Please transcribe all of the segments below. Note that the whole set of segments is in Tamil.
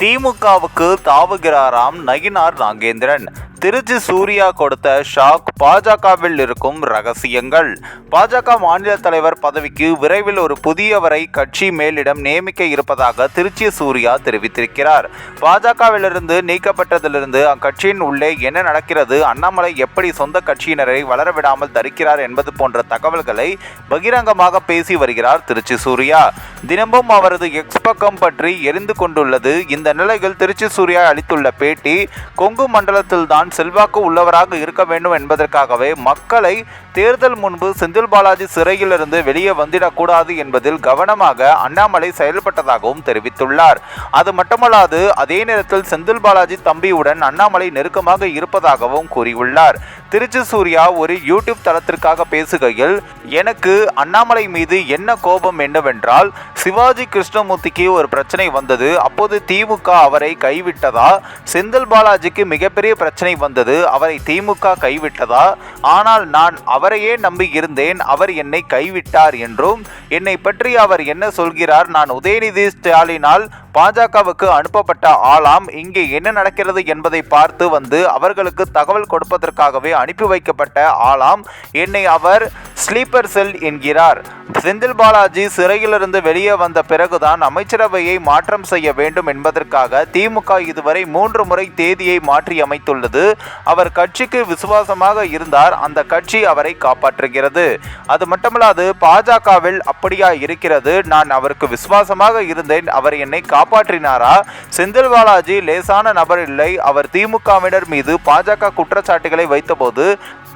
திமுகவுக்கு தாவுகிறாராம் நயினார் நாகேந்திரன். திருச்சி சூர்யா கொடுத்த ஷாக் பாஜகவில் இருக்கும் ரகசியங்கள். பாஜக மாநில தலைவர் பதவிக்கு விரைவில் ஒரு புதியவரை கட்சி மேலிடம் நியமிக்க இருப்பதாக திருச்சி சூர்யா தெரிவித்திருக்கிறார். பாஜகவிலிருந்து நீக்கப்பட்டதிலிருந்து அக்கட்சியின் உள்ளே என்ன நடக்கிறது அண்ணாமலை எப்படி சொந்த கட்சியினரை வளரவிடாமல் தடுக்கிறார் என்பது போன்ற தகவல்களை பகிரங்கமாக பேசி வருகிறார் திருச்சி சூர்யா. தினமும் அவரது எக்ஸ் பக்கம் பற்றி எரிந்து கொண்டுள்ளது. இந்த நிலையில் திருச்சி சூர்யா அளித்துள்ள பேட்டி கொங்கு மண்டலத்தில்தான் செல்வாக்கு உள்ளவராக இருக்க வேண்டும் என்பதற்காகவே மக்களை தேர்தல் முன்பு செந்தில் பாலாஜி சிறையிலிருந்து வெளியே வந்திடக்கூடாது என்பதில் கவனமாக அண்ணாமலை செயல்பட்டதாகவும் தெரிவித்துள்ளார். அது மட்டுமல்லாது அதே நேரத்தில் செந்தில் பாலாஜி தம்பியுடன் அண்ணாமலை நெருக்கமாக இருப்பதாகவும் கூறியுள்ளார். திருச்சி சூர்யா ஒரு யூடியூப் தளத்திற்காக பேசுகையில் எனக்கு அண்ணாமலை மீது என்ன கோபம் என்னவென்றால் சிவாஜி கிருஷ்ணமூர்த்திக்கு ஒரு பிரச்சனை வந்தது. அப்போது திமுக அவரை கைவிட்டதா? செந்தில் பாலாஜிக்கு மிகப்பெரிய பிரச்சனை வந்தது அவரை திமுக கைவிட்டதா? ஆனால் நான் அவரையே நம்பி இருந்தேன் அவர் என்னை கைவிட்டார் என்றும் என்னை பற்றி அவர் என்ன சொல்கிறார்? நான் உதயநிதி ஸ்டாலினால் பாஜகவுக்கு அனுப்பப்பட்ட ஆளாம் இங்கே என்ன நடக்கிறது என்பதை பார்த்து வந்து அவர்களுக்கு தகவல் கொடுப்பதற்காகவே அனுப்பி வைக்கப்பட்ட ஆளாம் என்னை அவர் ஸ்லீப்பர் செல் என்கிறார். செந்தில் பாலாஜி சிறையிலிருந்து வெளியே வந்த பிறகுதான் அமைச்சரவையை மாற்றம் செய்ய வேண்டும் என்பதற்காக திமுக இதுவரை மூன்று முறை தேதியை மாற்றி அமைத்துள்ளது அவர் கட்சிக்கு விசுவாசமாக இருந்தார். அந்த கட்சி அவரை காப்பாற்றுகிறது. அது மட்டுமல்லாது பாஜகவில் அப்படியா இருக்கிறது. நான் அவருக்கு விசுவாசமாக இருந்தேன். அவர் என்னை காப்பாற்றினாரா? செந்தில் பாலாஜி லேசான நபர் இல்லை அவர் திமுகவினர் மீது பாஜக குற்றச்சாட்டுகளை வைத்தபோது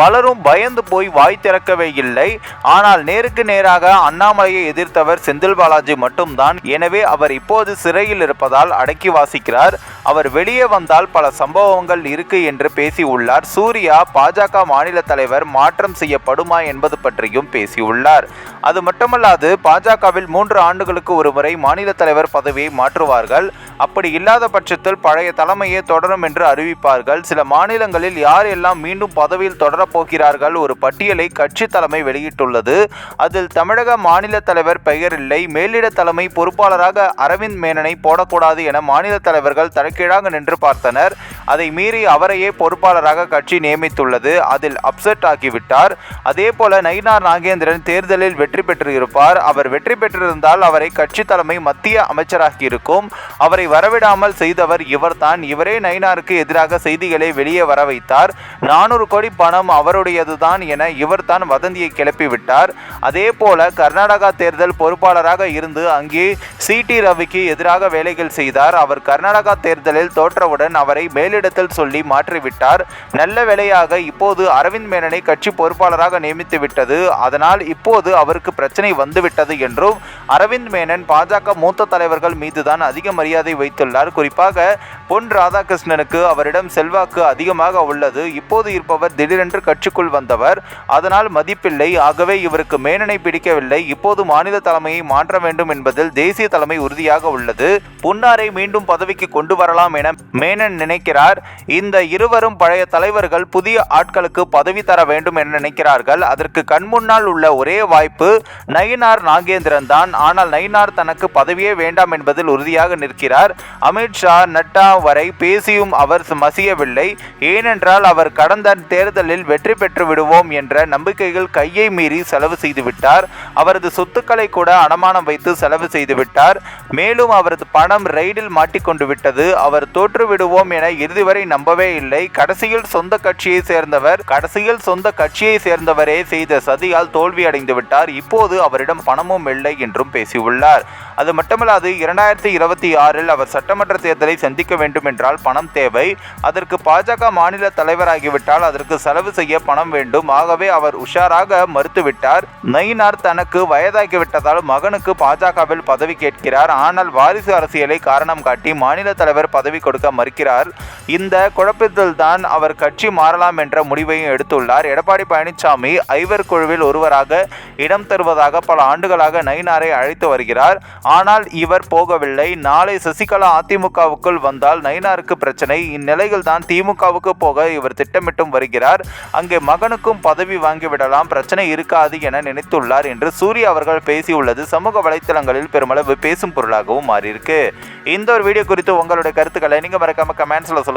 பலரும் பயந்து போய் வாய் திறக்கவே இல்லை. ஆனால் நேருக்கு நேராக அண்ணாமலையை எதிர்த்தவர் செந்தில் பாலாஜி மட்டும்தான். எனவே அவர் இப்போது சிறையில் இருப்பதால் அடக்கி வாசிக்கிறார். அவர் வெளியே வந்தால் பல சம்பவங்கள் இருக்கு என்று பேசியுள்ளார் சூர்யா பாஜக மாநில தலைவர் மாற்றம் செய்யப்படுமா என்பது பற்றியும் பேசியுள்ளார் அது மட்டுமல்லாது பாஜகவில் மூன்று ஆண்டுகளுக்கு ஒருமுறை மாநில தலைவர் பதவியை மாற்றுவார்கள். அப்படி இல்லாத பட்சத்தில் பழைய தலைமையே தொடரும் என்று அறிவிப்பார்கள். சில மாநிலங்களில் யார் எல்லாம் மீண்டும் பதவியில் தொடர போகிறார்கள். ஒரு பட்டியலை கட்சி தலைமை வெளியிட்டுள்ளது. அதில் தமிழக மாநில தலைவர் பெயர் இல்லை. மேலிட தலைமை பொறுப்பாளராக அரவிந்த் மேனனை போடக்கூடாது என மாநில தலைவர்கள் தலைக்கீழாக நின்று பார்த்தனர். அதை மீறி அவரையே பொறுப்பாளராக கட்சி நியமித்துள்ளது. அதில் அப்செட் ஆகிவிட்டார். அதே போல நயினார் நாகேந்திரன் தேர்தலில் வெற்றி பெற்று இருப்பார் அவர் வெற்றி பெற்றிருந்தால் அவரை கட்சி தலைமை மத்திய அமைச்சராகி இருக்கும் அவரை வரவிடாமல் செய்தவர் இவர்தான். இவரே நயினாருக்கு எதிராக செய்திகளை வெளியே வர வைத்தார். நானூறு கோடி பணம் அவருடையதுதான் என இவர்தான் வதந்தியை கிளப்பிவிட்டார். அதே போல கர்நாடகா தேர்தல் பொறுப்பாளராக இருந்து அங்கே சி டி ரவிக்கு எதிராக வேலைகள் செய்தார். அவர் கர்நாடகா தேர்தலில் தோற்றவுடன் அவரை மேலிடத்தில் சொல்லி மாற்றிவிட்டார். நல்ல வேளையாக இப்போது அரவிந்த் மேனனை கட்சி பொறுப்பாளராக நியமித்து விட்டது அதனால் இப்போது அவருக்கு பிரச்சனை வந்துவிட்டது என்றும் அரவிந்த் மேனன் பாஜக மூத்த தலைவர்கள் மீதுதான் அதிக மரியாதை வைத்துள்ளார். குறிப்பாக பொன் ராதாகிருஷ்ணனுக்கு அவரிடம் செல்வாக்கு அதிகமாக உள்ளது. இப்போது இருப்பவர் திடீரென்று கட்சிக்குள் வந்தவர். அதனால் மதிப்பில்லை. ஆகவே இவருக்கு மேனனை பிடிக்கவில்லை. இப்போது மாநில தலைமையை மாற்ற வேண்டும் என்பதில் தேசிய தலைமை உறுதியாக உள்ளது. புன்னாரை மீண்டும் பதவிக்கு கொண்டு வரலாம் என மேனன் நினைக்கிறார். கூறினார். இந்த இருவரும் பழைய தலைவர்கள் புதிய ஆட்களுக்கு பதவி தர வேண்டும் என நினைக்கிறார்கள். அதற்கு கண்முன்னால் உள்ள ஒரே வாய்ப்பு நயினார் நாகேந்திரன் தான். ஆனால் நயினார் தனக்கு பதவியே வேண்டாம் என்பதில் உறுதியாக நிற்கிறார். அமித்ஷா நட்டா வரை பேசியும் அவர் மசியவில்லை. ஏனென்றால் அவர் கடந்த தேர்தலில் வெற்றி பெற்று விடுவோம் என்ற நம்பிக்கைகள் கையை மீறி செலவு செய்துவிட்டார் அவரது சொத்துக்களை கூட அடமானம் வைத்து செலவு செய்துவிட்டார் மேலும் அவரது பணம் ரெய்டில் மாட்டிக்கொண்டு விட்டது. அவர் தோற்றுவிடுவோம் என இறுதி வரை நம்பவே இல்லை. கடைசியில் சொந்த கட்சியை சேர்ந்தவர் கடைசியில் சொந்த கட்சியை சேர்ந்தவரே செய்த சதியால் தோல்வி அடைந்து விட்டார். இப்போது அவரிடம் பணமும் இல்லை என்றும் பேசியுள்ளார். அது மட்டுமல்லாது இரண்டாயிரத்தி இருபத்தி ஆறில் அவர் சட்டமன்ற தேர்தலை சந்திக்க வேண்டும் என்றால் பணம் தேவை. அதற்கு பாஜக மாநில தலைவராகிவிட்டால் அதற்கு செலவு செய்ய பணம் வேண்டும். ஆகவே அவர் உஷாராக மறுத்துவிட்டார். நயினார் தனக்கு வயதாகிவிட்டதால் மகனுக்கு பாஜகவில் பதவி கேட்கிறார். ஆனால் வாரிசு அரசியலை காரணம் காட்டி மாநில தலைவர் பதவி கொடுக்க மறுக்கிறார். இந்த குழப்பத்தில் தான் அவர் கட்சி மாறலாம் என்ற முடிவையும் எடுத்துள்ளார். எடப்பாடி பழனிசாமி ஐவர் குழுவில் ஒருவராக இடம் தருவதாக பல ஆண்டுகளாக நயினாரை அழைத்து வருகிறார். ஆனால் இவர் போகவில்லை. நாளை சசிகலா அதிமுகவுக்குள் வந்தால் நயினாருக்கு பிரச்சனை. இந்நிலையில் தான் திமுகவுக்கு போக இவர் திட்டமிட்டும் வருகிறார். அங்கே மகனுக்கும் பதவி வாங்கிவிடலாம் பிரச்சனை இருக்காது என நினைத்துள்ளார் என்று சூரிய அவர்கள் பேசியுள்ளது. சமூக வலைத்தளங்களில் பெருமளவு பேசும் பொருளாகவும் மாறியிருக்கு. இந்த ஒரு வீடியோ குறித்து உங்களுடைய கருத்துக்களை நீங்க மறக்காம கமெண்ட்ஸ்ல